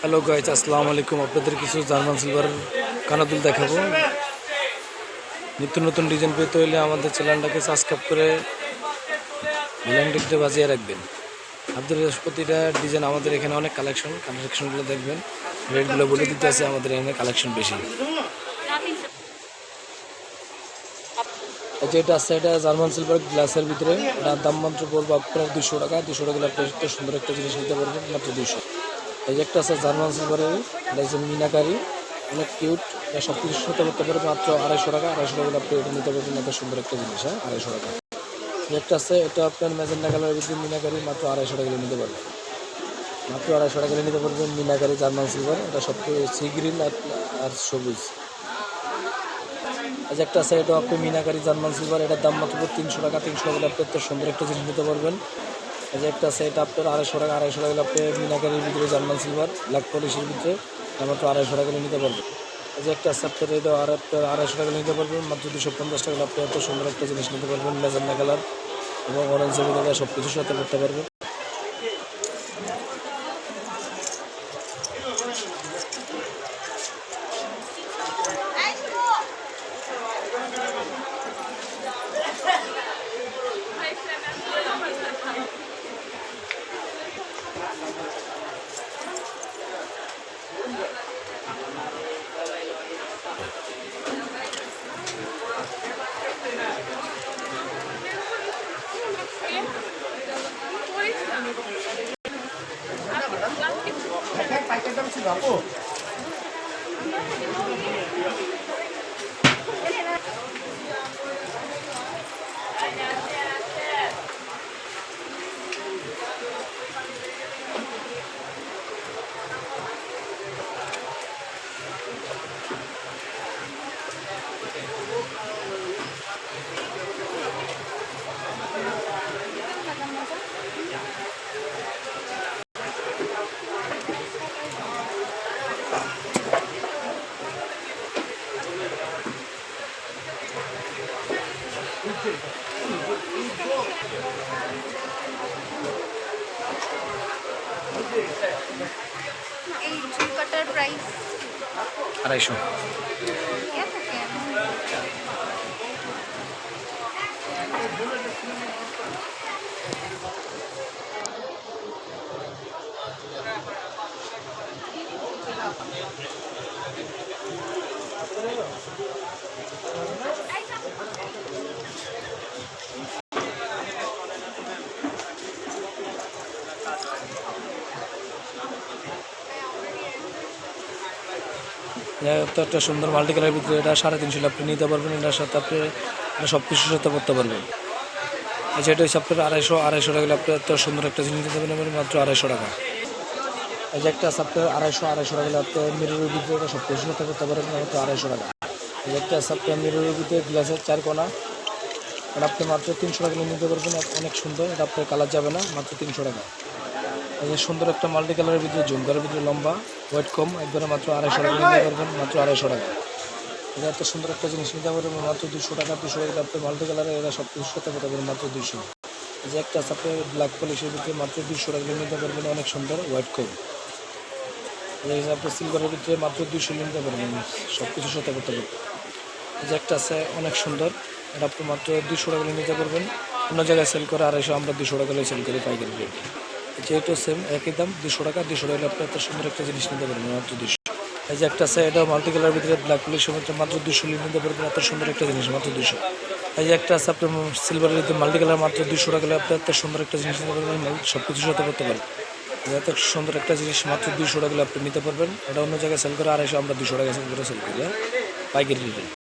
Hello guys আসসালামু আলাইকুম আপনাদের কিছু জার্মান সিলভার কানাদুল দেখাবো। নিত্য নতুন ডিজাইন পেতে হলে আমাদের চ্যানেলটাকে সাবস্ক্রাইব করে বেলাইনটিতে বাজিয়ে রাখবেন। আপনাদের প্রতিটা ডিজাইন আমাদের এখানে অনেক কালেকশন কালেকশনগুলো দেখবেন। রেটগুলো বলে দিতে আছে, আমাদের এখানে কালেকশন বেশি। যে এটা আছে, এটা জার্মান সিলভার গ্লাসের ভিতরে। দাম মাত্র পড়ব আপনার দুশো টাকা। দুশো টাকা সুন্দর একটা জিনিস নিতে পারবেন, মাত্র দুশো এই যে একটা আছে, জার্মান সিলভারের এটা হচ্ছে মিনাকারি। অনেক কিউট এটা সব কিছু সাথে করতে পারবেন মাত্র আড়াইশো টাকা। আড়াইশো টাকা আপনি এটা নিতে পারবেন এত সুন্দর একটা জিনিস হ্যাঁ? আড়াইশো টাকা। একটা আছে, এটা আপনার ম্যাজেন্ডা কালারের ভিতরে মিনাকারি, মাত্র আড়াইশো টাকা নিতে পারবেন। মাত্র আড়াইশো টাকা নিতে পারবেন মিনাকারি জার্মান সিলভার এটা সব সি গ্রিন আর আর সবুজ। আজ একটা আছে এটা আপনি মিনাকারি জার্মান সিলভার এটার দাম মাত্র তিনশো টাকা। তিনশো টাকা আপনি এত সুন্দর একটা জিনিস নিতে পারবেন। এই যে একটা সেট আপ আপনার আড়াইশো টাকা আড়াইশো টাকা আপনি মিনাকারির ভিতরে জার্মান সিলভার ব্ল্যাক পলিশের ভিতরে মাত্র আড়াইশো টাকা নিতে পারবেন। এই যে একটা আপনার এটা আর আপনার আড়াইশো টাকা নিতে পারবেন, মাত্র দুশো পঞ্চাশ টাকা আপনি এত সুন্দর একটা জিনিস নিতে পারবেন মেজান্না কালার এবং অরেঞ্জের ভিতরে সব কিছুর সাথে করতে পারবেন। এই আড়াইশো। তো একটা সুন্দর মাল্টি কালারের ভিতরে এটা সাড়ে তিনশো আপনি নিতে পারবেন, এটার সাথে আপনি এটা সব কিছুর সাথে করতে পারবেন। আচ্ছা এটা হচ্ছে আপনার আড়াইশো আড়াইশো টাকা আপনি এত সুন্দর একটা জিনিস নিতে পারবেন মাত্র আড়াইশো টাকা। এই যে একটা আছে আড়াইশো আড়াইশো টাকা আপনি মিররের ভিতরে এটা সব কিছুর সাথে করতে পারবেন, মাত্র আড়াইশো টাকা। এই যে একটা আছে আপনার ভিতরে গ্লাসের চার কোনা। এটা আপনি মাত্র তিনশো টাকা নিতে পারবেন, অনেক সুন্দর, এটা আপনার কালার যাবে না, মাত্র তিনশো টাকা। এই যে সুন্দর একটা মাল্টি কালারের ভিতরে জুমকারের ভিতরে লম্বা ওয়েট কম একবারে মাত্র আড়াইশো টাকা। নিতে পারবেন মাত্র আড়াইশো টাকা। এটা এত সুন্দর একটা জিনিস নিতে পারবেন মাত্র দুশো টাকা দুশো টাকা আপনি মাল্টি কালারের এরা সব কিছু সাথে করতে পারবেন মাত্র দুশো এই যে একটা আছে আপনি ব্ল্যাক পলিশের ভিতরে মাত্র দুশো টাকা নিতে পারবেন অনেক সুন্দর হোয়াইট কম। এই যে আপনি সিলভারের ভিতরে মাত্র দুশো নিতে পারবেন সব কিছু সাথে করতে পারবেন। এই যে একটা আছে অনেক সুন্দর এটা আপনি মাত্র দুশো টাকা নিতে পারবেন। অন্য জায়গায় সেল করে আড়াইশো আমরা দুশো টাকা সেল করি পাইকারি রেট যেহেতু সেম একই দাম দুশো টাকা দুশো টাকা আপনি এত সুন্দর একটা জিনিস নিতে পারবেন, মাত্র দুশো এই যে একটা আছে, এটা মাল্টি কালার ভিতরে ব্ল্যাক পুলিশের মধ্যে মাত্র দুশো নিতে পারবেন, এত সুন্দর একটা জিনিস, মাত্র দুশো এই যে একটা আছে, আপনার সিলভারের ভিতরে মাল্টি কালার মাত্র দুশো টাকা আপনি এত সুন্দর একটা জিনিস নিতে পারবেন সব কিছুর সাথে করতে পারবেন। এত সুন্দর একটা জিনিস, মাত্র দুশো টাকা আপনি নিতে পারবেন। এটা অন্য জায়গায় সেল করে আড়াইশো, আমরা দুশো টাকা সেল করে সেল করি হ্যাঁ? পাইকারি রেটে